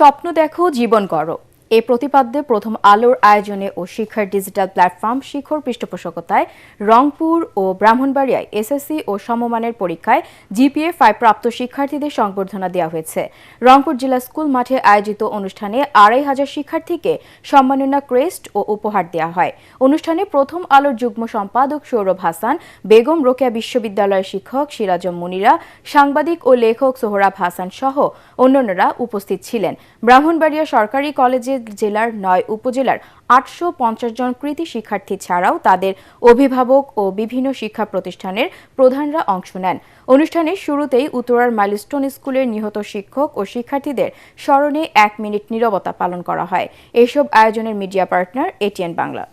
স্বপ্ন দেখো জীবন করো। এই প্রতিপাদ্যে প্রথম আলোর আয়োজনে ও শিক্ষার ডিজিটাল প্ল্যাটফর্ম শিখর পৃষ্ঠপোষকতায় রংপুর ও ব্রাহ্মণবাড়িয়ায় এসএসসি ও সমমানের পরীক্ষায় জিপিএ ফাইভ প্রাপ্ত শিক্ষার্থীদের সংবর্ধনা দেওয়া হয়েছে। রংপুর জেলা স্কুল মাঠে আয়োজিত অনুষ্ঠানে আড়াই হাজার শিক্ষার্থীকে সম্মাননা ক্রেস্ট ও উপহার দেওয়া হয়। অনুষ্ঠানে প্রথম আলোর যুগ্ম সম্পাদক সৌরভ হাসান, বেগম রোকেয়া বিশ্ববিদ্যালয়ের শিক্ষক সিরাজম মুনিরা, সাংবাদিক ও লেখক সোহরাব হাসান সহ অন্যান্যরা উপস্থিত ছিলেন। ব্রাহ্মণবাড়িয়া সরকারি কলেজে জেলার নয় উপজেলার আটশো পঞ্চাশ জন কৃতি শিক্ষার্থী ছাড়াও তাদের অভিভাবক ও বিভিন্ন শিক্ষা প্রতিষ্ঠানের প্রধানরা অংশ নেন। অনুষ্ঠানের শুরুতেই উত্তরার মাইলস্টোন স্কুলের নিহত শিক্ষক ও শিক্ষার্থীদের স্মরণে এক মিনিট নীরবতা পালন করা হয়। এসব আয়োজনের মিডিয়া পার্টনার এটিএন বাংলা।